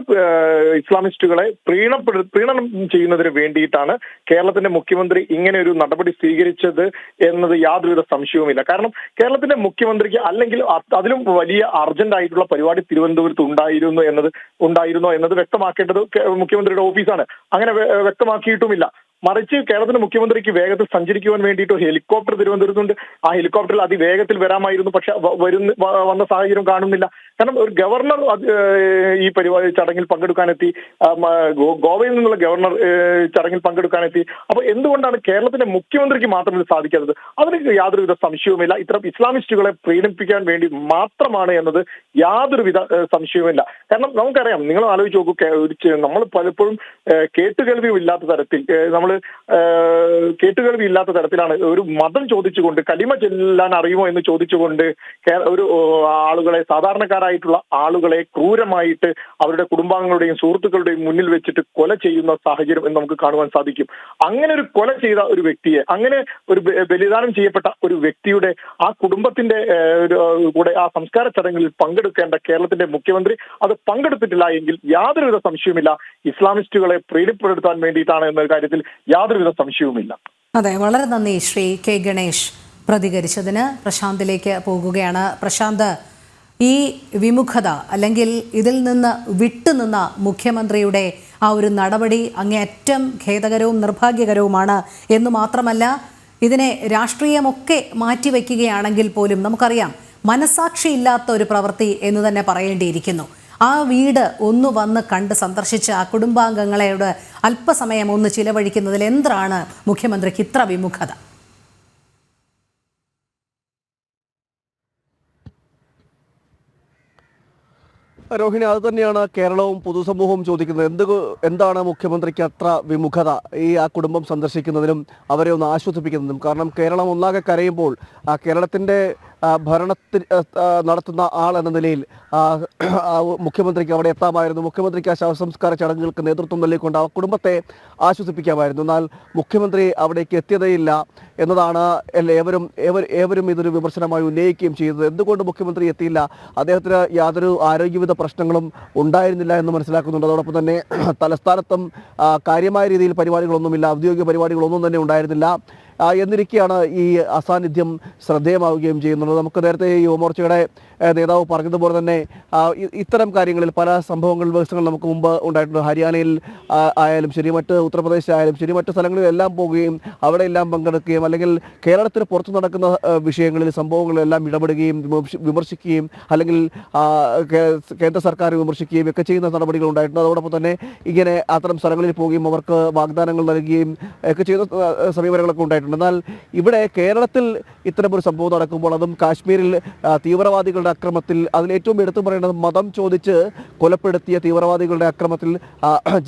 ഇസ്ലാമിസ്റ്റുകളെ പ്രീണപ്പെടു പ്രീണനം ചെയ്യുന്നതിന് വേണ്ടിയിട്ടാണ് കേരളത്തിന്റെ മുഖ്യമന്ത്രി ഇങ്ങനെ ഒരു നടപടി സ്വീകരിച്ചത് എന്നത് യാതൊരുവിധ സംശയവുമില്ല. കാരണം കേരളത്തിന്റെ മുഖ്യമന്ത്രിക്ക് അല്ലെങ്കിൽ അതിലും വലിയ അർജന്റ് ആയിട്ടുള്ള പരിപാടി തിരുവനന്തപുരത്ത് ഉണ്ടായിരുന്നു എന്നത് ഉണ്ടായിരുന്നോ എന്നത് വ്യക്തമാക്കേണ്ടത് മുഖ്യമന്ത്രിയുടെ ഓഫീസാണ്. അങ്ങനെ വ്യക്തമാക്കിയിട്ടുമില്ല. മറിച്ച് കേരളത്തിന്റെ മുഖ്യമന്ത്രിക്ക് വേഗത്തിൽ സഞ്ചരിക്കുവാൻ വേണ്ടിയിട്ട് ഒരു ഹെലികോപ്റ്റർ തിരുവനന്തപുരത്തുണ്ട്. ആ ഹെലികോപ്റ്ററിൽ അതിവേഗത്തിൽ വരാമായിരുന്നു. പക്ഷെ വരുന്ന വന്ന സാഹചര്യം കാണുന്നില്ല. കാരണം ഒരു ഗവർണർ ഈ പരിപാടി ചടങ്ങിൽ പങ്കെടുക്കാനെത്തി ഗോവയിൽ നിന്നുള്ള ഗവർണർ ചടങ്ങിൽ പങ്കെടുക്കാനെത്തി. അപ്പൊ എന്തുകൊണ്ടാണ് കേരളത്തിന്റെ മുഖ്യമന്ത്രിക്ക് മാത്രം ഇത് സാധിക്കാത്തത്? അതിന് യാതൊരുവിധ സംശയവുമില്ല. ഇത്തരം ഇസ്ലാമിസ്റ്റുകളെ പ്രീണിപ്പിക്കാൻ വേണ്ടി മാത്രമാണ് എന്നത് യാതൊരുവിധ സംശയവുമില്ല. കാരണം നമുക്കറിയാം നിങ്ങൾ ആലോചിച്ച് നോക്കൂ നമ്മൾ പലപ്പോഴും കേട്ടുകേൾവി ഇല്ലാത്ത തരത്തിൽ നമ്മൾ കേട്ടുകേൾവി ഇല്ലാത്ത തരത്തിലാണ് ഒരു മതം ചോദിച്ചുകൊണ്ട് കലിമ ചെല്ലാൻ അറിയുമോ എന്ന് ചോദിച്ചുകൊണ്ട് ഒരു ആളുകളെ ആളുകളെ സാധാരണക്കാരായിട്ടുള്ള ആളുകളെ ക്രൂരമായിട്ട് അവരുടെ കുടുംബാംഗങ്ങളുടെയും സുഹൃത്തുക്കളുടെയും മുന്നിൽ വെച്ചിട്ട് കൊല ചെയ്യുന്ന സാഹചര്യം എന്ന് നമുക്ക് കാണുവാൻ സാധിക്കും. അങ്ങനെ ഒരു കൊല ചെയ്ത ഒരു വ്യക്തിയെ അങ്ങനെ ഒരു ബലിദാനം ചെയ്യപ്പെട്ട ഒരു വ്യക്തിയുടെ ആ കുടുംബത്തിന്റെ കൂടെ ആ സംസ്കാര ചടങ്ങിൽ പങ്കെടുക്കേണ്ട കേരളത്തിന്റെ മുഖ്യമന്ത്രി അത് പങ്കെടുത്തിട്ടില്ല എങ്കിൽ യാതൊരുവിധ സംശയവുമില്ല. ഇസ്ലാമിസ്റ്റുകളെ പ്രീതിപ്പെടുത്താൻ വേണ്ടിയിട്ടാണ് എന്ന കാര്യത്തിൽ യാതൊരുവിധ സംശയവുമില്ല. അതെ വളരെ നന്ദി ശ്രീ കെ ഗണേഷ് പ്രതികരിച്ചതിന്. പ്രശാന്തിലേക്ക് പോകുകയാണ്. പ്രശാന്ത് ഈ വിമുഖത അല്ലെങ്കിൽ ഇതിൽ നിന്ന് വിട്ടുനിന്ന മുഖ്യമന്ത്രിയുടെ ആ ഒരു നടപടി അങ്ങേയറ്റം ഖേദകരവും നിർഭാഗ്യകരവുമാണ് എന്ന് മാത്രമല്ല ഇതിനെ രാഷ്ട്രീയമൊക്കെ മാറ്റിവെക്കുകയാണെങ്കിൽ പോലും നമുക്കറിയാം മനസാക്ഷിയില്ലാത്ത ഒരു പ്രവൃത്തി എന്ന് തന്നെ പറയേണ്ടിയിരിക്കുന്നു. ആ വീട് ഒന്ന് വന്ന് കണ്ട് സന്ദർശിച്ച് ആ കുടുംബാംഗങ്ങളോട് അല്പസമയം ഒന്ന് ചിലവഴിക്കുന്നതിൽ എന്താണ് മുഖ്യമന്ത്രിക്ക് ഇത്ര വിമുഖത? രോഹിണി അത് തന്നെയാണ് കേരളവും പൊതുസമൂഹവും ചോദിക്കുന്നത്. എന്ത് എന്താണ് മുഖ്യമന്ത്രിക്ക് അത്ര വിമുഖത ഈ ആ കുടുംബം സന്ദർശിക്കുന്നതിനും അവരെ ഒന്ന് ആശ്വസിപ്പിക്കുന്നതിനും? കാരണം കേരളം ഒന്നാകെ കരയുമ്പോൾ ആ കേരളത്തിന്റെ ഭരണത്തിൽ നടത്തുന്ന ആൾ എന്ന നിലയിൽ മുഖ്യമന്ത്രിക്ക് അവിടെ എത്താമായിരുന്നു. മുഖ്യമന്ത്രിക്ക് ആ ശവസംസ്കാര ചടങ്ങുകൾക്ക് നേതൃത്വം നൽകിക്കൊണ്ട് ആ കുടുംബത്തെ ആശ്വസിപ്പിക്കാമായിരുന്നു. എന്നാൽ മുഖ്യമന്ത്രി അവിടേക്ക് എത്തിയതേയില്ല എന്നതാണ് ഏവരും ഏവരും ഇതൊരു വിമർശനമായി ഉന്നയിക്കുകയും ചെയ്തത്. എന്തുകൊണ്ട് മുഖ്യമന്ത്രി എത്തിയില്ല? അദ്ദേഹത്തിന് യാതൊരു ആരോഗ്യവിധ പ്രശ്നങ്ങളും ഉണ്ടായിരുന്നില്ല എന്ന് മനസ്സിലാക്കുന്നുണ്ട്. അതോടൊപ്പം തന്നെ തലസ്ഥാനത്തും കാര്യമായ രീതിയിൽ പരിപാടികളൊന്നുമില്ല. ഔദ്യോഗിക പരിപാടികളൊന്നും തന്നെ ഉണ്ടായിരുന്നില്ല. എന്നിരിക്കെയാണ് ഈ അസാന്നിധ്യം ശ്രദ്ധേയമാവുകയും ചെയ്യുന്നത്. നമുക്ക് നേരത്തെ യുവമോർച്ചയുടെ നേതാവ് പറഞ്ഞതുപോലെ തന്നെ ഇത്തരം കാര്യങ്ങളിൽ പല സംഭവങ്ങൾ ദിവസങ്ങൾ നമുക്ക് മുമ്പ് ഉണ്ടായിട്ടുണ്ട്. ഹരിയാനയിൽ ആയാലും ശരി മറ്റ് ഉത്തർപ്രദേശ് ആയാലും ശരി മറ്റ് സ്ഥലങ്ങളിലെല്ലാം പോവുകയും അവിടെയെല്ലാം പങ്കെടുക്കുകയും അല്ലെങ്കിൽ കേരളത്തിന് പുറത്തു നടക്കുന്ന വിഷയങ്ങളിൽ സംഭവങ്ങളിലെല്ലാം ഇടപെടുകയും വിമർശിക്കുകയും അല്ലെങ്കിൽ കേന്ദ്ര സർക്കാർ വിമർശിക്കുകയും ഒക്കെ ചെയ്യുന്ന നടപടികൾ ഉണ്ടായിട്ടുണ്ട്. അതോടൊപ്പം തന്നെ ഇങ്ങനെ അത്തരം സ്ഥലങ്ങളിൽ പോവുകയും അവർക്ക് വാഗ്ദാനങ്ങൾ നൽകുകയും ഒക്കെ ചെയ്യുന്ന സമീപനങ്ങളൊക്കെ ഉണ്ടായിട്ടുണ്ട്. എന്നാൽ ഇവിടെ കേരളത്തിൽ ഇത്തരമൊരു സംഭവം നടക്കുമ്പോൾ അതും കാശ്മീരിൽ തീവ്രവാദികളുടെ അക്രമത്തിൽ അതിൽ ഏറ്റവും എടുത്തു പറയേണ്ടത് മതം ചോദിച്ച് കൊലപ്പെടുത്തിയ തീവ്രവാദികളുടെ അക്രമത്തിൽ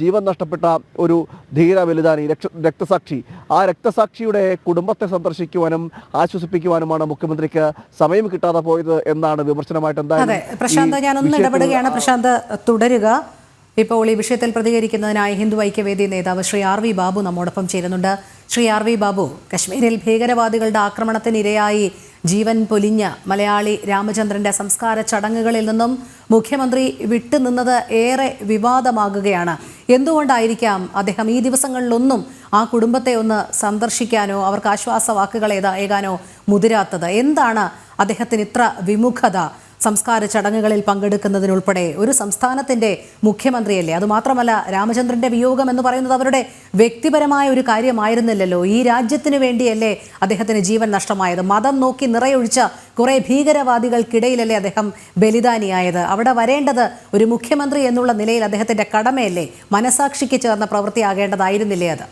ജീവൻ നഷ്ടപ്പെട്ട ഒരു ധീര ബലിദാനി രക്തസാക്ഷി. ആ രക്തസാക്ഷിയുടെ കുടുംബത്തെ സന്ദർശിക്കുവാനും ആശ്വസിപ്പിക്കുവാനുമാണ് മുഖ്യമന്ത്രിക്ക് സമയം കിട്ടാതെ പോയത് എന്നാണ് വിമർശനമായിട്ട് എന്തായാലും പ്രശാന്ത് ഞാനൊന്ന് ഇടപെടുകയാണ്. പ്രശാന്ത് തുടരുക. ഇപ്പോൾ ഈ വിഷയത്തിൽ പ്രതികരിക്കുന്നതിനായി ഹിന്ദു ഐക്യവേദി നേതാവ് ശ്രീ ആർ വി ബാബു നമ്മോടൊപ്പം ചേരുന്നുണ്ട്. ശ്രീ ആർ വി ബാബു കശ്മീരിൽ ഭീകരവാദികളുടെ ആക്രമണത്തിനിരയായി ജീവൻ പൊലിഞ്ഞ മലയാളി രാമചന്ദ്രന്റെ സംസ്കാര ചടങ്ങുകളിൽ നിന്നും മുഖ്യമന്ത്രി വിട്ടുനിന്നത് ഏറെ വിവാദമാകുകയാണ്. എന്തുകൊണ്ടായിരിക്കാം അദ്ദേഹം ഈ ദിവസങ്ങളിലൊന്നും ആ കുടുംബത്തെ ഒന്ന് സന്ദർശിക്കാനോ അവർക്ക് ആശ്വാസ വാക്കുകൾ ഏതാ ഏകാനോ മുതിരാത്തത്? എന്താണ് അദ്ദേഹത്തിന് ഇത്ര വിമുഖത? സംസ്കാര ചടങ്ങുകളിൽ പങ്കെടുക്കുന്നതിനുൾപ്പെടെ ഒരു സംസ്ഥാനത്തിന്റെ മുഖ്യമന്ത്രിയല്ലേ? അതുമാത്രമല്ല രാമചന്ദ്രന്റെ വിയോഗം എന്ന് പറയുന്നത് അവരുടെ വ്യക്തിപരമായ ഒരു കാര്യമായിരുന്നില്ലല്ലോ. ഈ രാജ്യത്തിന് വേണ്ടിയല്ലേ അദ്ദേഹത്തിന് ജീവൻ നഷ്ടമായത്? മതം നോക്കി നിറയൊഴിച്ച കുറെ ഭീകരവാദികൾക്കിടയിലല്ലേ അദ്ദേഹം ബലിദാനിയായത്? അവിടെ വരേണ്ടത് ഒരു മുഖ്യമന്ത്രി എന്നുള്ള നിലയിൽ അദ്ദേഹത്തിന്റെ കടമയല്ലേ? മനസാക്ഷിക്ക് ചേർന്ന പ്രവൃത്തിയാകേണ്ടതായിരുന്നില്ലേ അത്?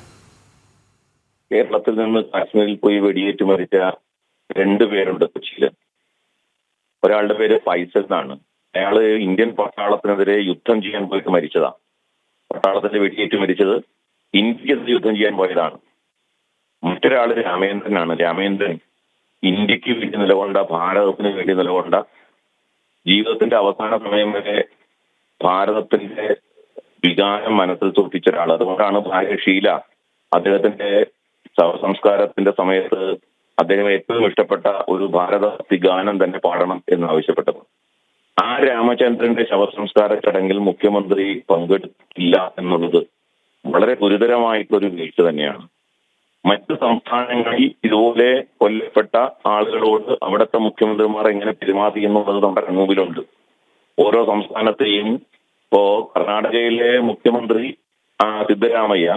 കേരളത്തിൽ നിന്ന് കാശ്മീരിൽ പോയി വെടിയേറ്റ് മരിച്ച രണ്ട് പേരുണ്ട്. കൊച്ചിയിൽ ഒരാളുടെ പേര് ഫൈസൽ എന്നാണ്. അയാൾ ഇന്ത്യൻ പട്ടാളത്തിനെതിരെ യുദ്ധം ചെയ്യാൻ പോയിട്ട് മരിച്ചതാണ് പട്ടാളത്തിന്റെ വെടിയേറ്റ് മരിച്ചത് ഇന്ത്യക്കെതിരെ യുദ്ധം ചെയ്യാൻ പോയതാണ്. മറ്റൊരാൾ രാമേന്ദ്രനാണ്. രാമേന്ദ്രൻ ഇന്ത്യയ്ക്ക് വേണ്ടി നിലകൊണ്ട ഭാരതത്തിന് വേണ്ടി നിലകൊണ്ട ജീവിതത്തിന്റെ അവസാന സമയം വരെ ഭാരതത്തിന്റെ വികാരം മനസ്സിൽ സൂക്ഷിച്ച ഒരാൾ അതുകൊണ്ടാണ് ഭാര്യ ഷീല അദ്ദേഹത്തിന്റെ ശവസംസ്കാരത്തിന്റെ സമയത്ത് അദ്ദേഹം ഏറ്റവും ഇഷ്ടപ്പെട്ട ഒരു ഭാരതഭക്തി ഗാനം തന്നെ പാടണം എന്ന് ആവശ്യപ്പെട്ടത് ആ രാമചന്ദ്രന്റെ ശവസംസ്കാര ചടങ്ങിൽ മുഖ്യമന്ത്രി പങ്കെടുത്തില്ല എന്നുള്ളത് വളരെ ഗുരുതരമായിട്ടൊരു വീഴ്ച തന്നെയാണ്. മറ്റ് സംസ്ഥാനങ്ങളിൽ ഇതുപോലെ കൊല്ലപ്പെട്ട ആളുകളോട് അവിടുത്തെ മുഖ്യമന്ത്രിമാർ എങ്ങനെ പെരുമാറി എന്നുള്ളത് നമ്മുടെ കൺമുമ്പിലുണ്ട്. ഓരോ സംസ്ഥാനത്തെയും ഇപ്പോ കർണാടകയിലെ മുഖ്യമന്ത്രി സിദ്ധരാമയ്യ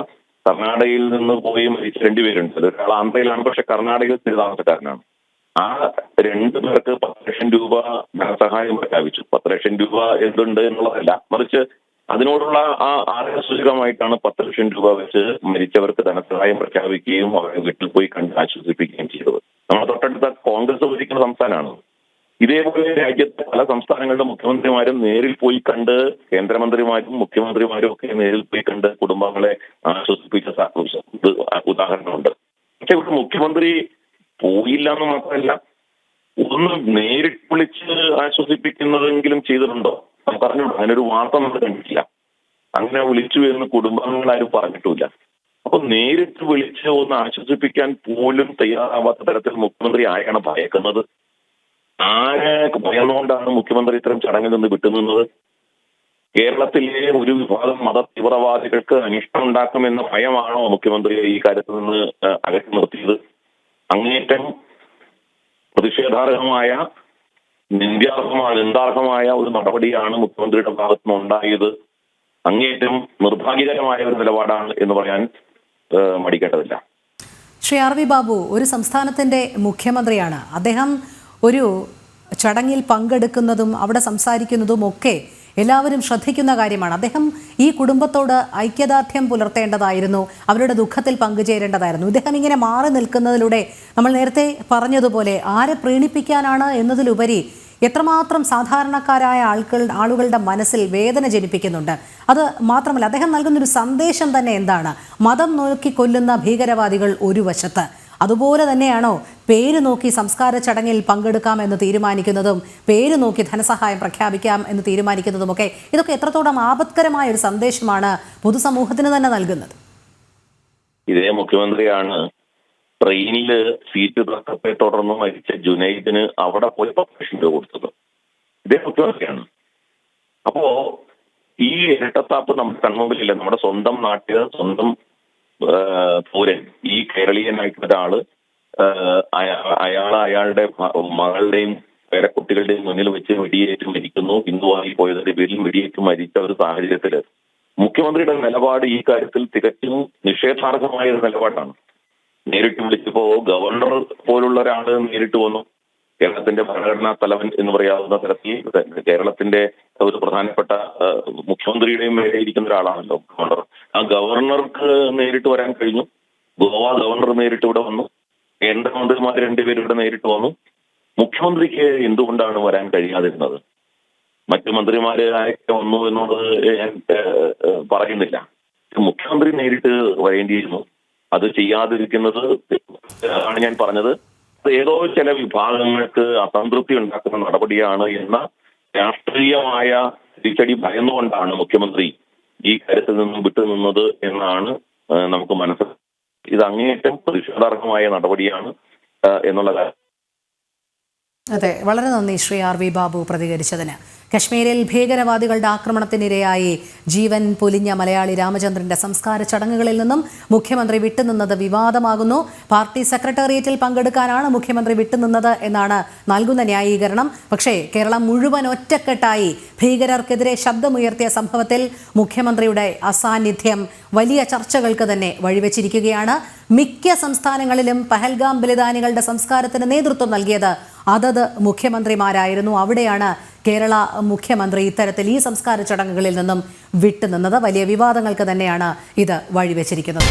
കർണാടകയിൽ നിന്ന് പോയി മരിച്ച രണ്ടുപേരുണ്ട് ഒരാൾ ആന്ധ്രയിലാണ് പക്ഷെ കർണാടകയിൽ സ്ഥിരതാമസക്കാരനാണ്. ആ രണ്ടു പേർക്ക് പത്ത് ലക്ഷം രൂപ ധനസഹായം പ്രഖ്യാപിച്ചു. പത്ത് ലക്ഷം രൂപ എന്തുണ്ട് എന്നുള്ളതല്ല. മറിച്ച് അതിനോടുള്ള ആ ആരോഗ്യസൂചകമായിട്ടാണ് പത്ത് ലക്ഷം രൂപ വെച്ച് മരിച്ചവർക്ക് ധനസഹായം പ്രഖ്യാപിക്കുകയും അവരെ വീട്ടിൽ പോയി കണ്ട് ആശ്വസിപ്പിക്കുകയും ചെയ്തത്. നമ്മുടെ തൊട്ടടുത്ത കോൺഗ്രസ് ഭരിക്കുന്ന സംസ്ഥാനമാണ്. ഇതേപോലെ രാജ്യത്തെ പല സംസ്ഥാനങ്ങളുടെ മുഖ്യമന്ത്രിമാരും നേരിൽ പോയി കണ്ട് കേന്ദ്രമന്ത്രിമാരും മുഖ്യമന്ത്രിമാരും ഒക്കെ നേരിൽ പോയി കണ്ട് കുടുംബങ്ങളെ ആശ്വസിപ്പിച്ച ഉദാഹരണമുണ്ട്. പക്ഷെ ഇവിടെ മുഖ്യമന്ത്രി പോയില്ല എന്ന് മാത്രമല്ല ഒന്ന് നേരിട്ട് വിളിച്ച് ആശ്വസിപ്പിക്കുന്നതെങ്കിലും ചെയ്തിട്ടുണ്ടോ? അറിഞ്ഞൂടാ അതിനൊരു വാർത്ത നമ്മൾ കണ്ടിട്ടില്ല. അങ്ങനെ വിളിച്ചു എന്ന് കുടുംബാംഗങ്ങളാരും പറഞ്ഞിട്ടില്ല അപ്പൊ നേരിട്ട് വിളിച്ച് ഒന്ന് ആശ്വസിപ്പിക്കാൻ പോലും തയ്യാറാവാത്ത തരത്തിൽ മുഖ്യമന്ത്രി ആരാണ് ഭയക്കുന്നത്. ആരെ ഭയന്നുകൊണ്ടാണ് മുഖ്യമന്ത്രി ഇത്തരം ചടങ്ങിൽ നിന്ന് വിട്ടുനിന്നത്? കേരളത്തിലെ ഒരു വിഭാഗം മത തീവ്രവാദികൾക്ക് അനിഷ്ടമുണ്ടാക്കുമെന്ന ഭയമാണോ മുഖ്യമന്ത്രി ഈ കാര്യത്തിൽ നിന്ന് അകറ്റി നിർത്തിയത്? അങ്ങേറ്റം പ്രതിഷേധാർഹമായ നിന്ദ്യാർഹമായ നിന്ദാർഹമായ ഒരു നടപടിയാണ് മുഖ്യമന്ത്രിയുടെ ഭാഗത്ത് നിന്ന് ഉണ്ടായത്. അങ്ങേറ്റം നിർഭാഗ്യകരമായ ഒരു നിലപാടാണ് എന്ന് പറയാൻ മടിക്കേണ്ടതില്ല. ശ്രീ ആർ വി ബാബു ഒരു സംസ്ഥാനത്തിന്റെ മുഖ്യമന്ത്രിയാണ്. അദ്ദേഹം ഒരു ചടങ്ങിൽ പങ്കെടുക്കുന്നതും അവിടെ സംസാരിക്കുന്നതും ഒക്കെ എല്ലാവരും ശ്രദ്ധിക്കുന്ന കാര്യമാണ്. അദ്ദേഹം ഈ കുടുംബത്തോട് ഐക്യദാർഢ്യം പുലർത്തേണ്ടതായിരുന്നു. അവരുടെ ദുഃഖത്തിൽ പങ്കുചേരേണ്ടതായിരുന്നു. ഇദ്ദേഹം ഇങ്ങനെ മാറി നിൽക്കുന്നതിലൂടെ നമ്മൾ നേരത്തെ പറഞ്ഞതുപോലെ ആരെ പ്രീണിപ്പിക്കാനാണ് എന്നതിലുപരി എത്രമാത്രം സാധാരണക്കാരായ ആൾക്കൾ ആളുകളുടെ മനസ്സിൽ വേദന ജനിപ്പിക്കുന്നുണ്ട്. അത് മാത്രമല്ല അദ്ദേഹം നൽകുന്നൊരു സന്ദേശം തന്നെ എന്താണ്? മതം നോക്കി കൊല്ലുന്ന ഭീകരവാദികൾ ഒരു വശത്ത്. അതുപോലെ തന്നെയാണോ പേര് നോക്കി സംസ്കാര ചടങ്ങിൽ പങ്കെടുക്കാം എന്ന് തീരുമാനിക്കുന്നതും പേര് നോക്കി ധനസഹായം പ്രഖ്യാപിക്കാം എന്ന് തീരുമാനിക്കുന്നതുമൊക്കെ ഇതൊക്കെ എത്രത്തോളം ആപത്കരമായ ഒരു സന്ദേശമാണ് പൊതുസമൂഹത്തിന് തന്നെ നൽകുന്നത്? ഇതേ മുഖ്യമന്ത്രിയാണ് ട്രെയിനിൽ സീറ്റ് തർക്കത്തെ തുടർന്ന് മരിച്ച ജുനൈദിന് അവിടെ പോയി പത്ത് കൊടുത്തത്. ഇതേ മുഖ്യമന്ത്രിയാണ്. അപ്പോ ഈ ഇരട്ടത്താപ്പ് നമ്മുടെ കൺമുമ്പിലില്ല. നമ്മുടെ സ്വന്തം നാട്ടിൽ സ്വന്തം പൗരൻ ഈ കേരളീയനായിട്ടുള്ള ഒരാൾ അയാൾ അയാളുടെ മകളുടെയും പേരക്കുട്ടികളുടെയും മുന്നിൽ വെച്ച് വെടിയേറ്റ് മരിക്കുന്നു. ഹിന്ദുവായി പോയതിന്റെ പേരിൽ വെടിയേറ്റ് മരിച്ച ഒരു സാഹചര്യത്തിൽ മുഖ്യമന്ത്രിയുടെ നിലപാട് ഈ കാര്യത്തിൽ തികച്ചും നിഷേധാർഹമായ ഒരു നിലപാടാണ്. നേരിട്ട് വിളിച്ചപ്പോ ഗവർണർ പോലുള്ള ഒരാൾ നേരിട്ട് വന്നു. കേരളത്തിന്റെ ഭരണഘടനാ തലവൻ എന്ന് പറയാവുന്ന തരത്തിൽ കേരളത്തിന്റെ ഒരു പ്രധാനപ്പെട്ട മുഖ്യമന്ത്രിയുടെയും മേലെ ഇരിക്കുന്ന ഒരാളാണല്ലോ ഗവർണർ. ആ ഗവർണർക്ക് നേരിട്ട് വരാൻ കഴിഞ്ഞു. ഗോവ ഗവർണർ നേരിട്ട് ഇവിടെ വന്നു. കേന്ദ്രമന്ത്രിമാർ രണ്ടുപേരും ഇവിടെ നേരിട്ട് വന്നു. മുഖ്യമന്ത്രിക്ക് എന്തുകൊണ്ടാണ് വരാൻ കഴിയാതിരുന്നത്? മറ്റു മന്ത്രിമാരെ ആരൊക്കെ വന്നു എന്നുള്ളത് ഞാൻ പറയുന്നില്ല. മുഖ്യമന്ത്രി നേരിട്ട് വരേണ്ടിയിരുന്നു. അത് ചെയ്യാതിരിക്കുന്നത് ആണ് ഞാൻ പറഞ്ഞത്. ഏതോ ചില വിഭാഗങ്ങൾക്ക് അസംതൃപ്തി ഉണ്ടാക്കുന്ന നടപടിയാണ് എന്ന രാഷ്ട്രീയമായ തിരിച്ചടി ഭയന്നുകൊണ്ടാണ് മുഖ്യമന്ത്രി ഈ കാര്യത്തിൽ നിന്നും വിട്ടുനിന്നത് എന്നാണ് നമുക്ക് മനസ്സിലാക്കുന്നത് ഇത് അങ്ങേയറ്റം പ്രതിഷേധാർഹമായ നടപടിയാണ് എന്നുള്ള കാര്യം അതെ വളരെ നന്ദി ശ്രീ ആർ വി ബാബു പ്രതികരിച്ചതിന്. കശ്മീരിൽ ഭീകരവാദികളുടെ ആക്രമണത്തിനിരയായി ജീവൻ പൊലിഞ്ഞ മലയാളി രാമചന്ദ്രന്റെ സംസ്കാര ചടങ്ങുകളിൽ നിന്നും മുഖ്യമന്ത്രി വിട്ടുനിന്നത് വിവാദമാകുന്നു. പാർട്ടി സെക്രട്ടേറിയറ്റിൽ പങ്കെടുക്കാനാണ് മുഖ്യമന്ത്രി വിട്ടുനിന്നത് എന്നാണ് നൽകുന്ന ന്യായീകരണം. പക്ഷേ കേരളം മുഴുവൻ ഒറ്റക്കെട്ടായി ഭീകരർക്കെതിരെ ശബ്ദമുയർത്തിയ സംഭവത്തിൽ മുഖ്യമന്ത്രിയുടെ അസാന്നിധ്യം വലിയ ചർച്ചകൾക്ക് തന്നെ വഴിവെച്ചിരിക്കുകയാണ്. മിക്ക സംസ്ഥാനങ്ങളിലും പഹൽഗാം ബലിദാനികളുടെ സംസ്കാരത്തിന് നേതൃത്വം നൽകിയത് അതത് മുഖ്യമന്ത്രിമാരായിരുന്നു. അവിടെയാണ് കേരള മുഖ്യമന്ത്രി ഇത്തരത്തിൽ ഈ സംസ്കാര ചടങ്ങുകളിൽ നിന്നും വിട്ടുനിന്നത്. വലിയ വിവാദങ്ങൾക്ക് തന്നെയാണ് ഇത് വഴിവെച്ചിരിക്കുന്നത്.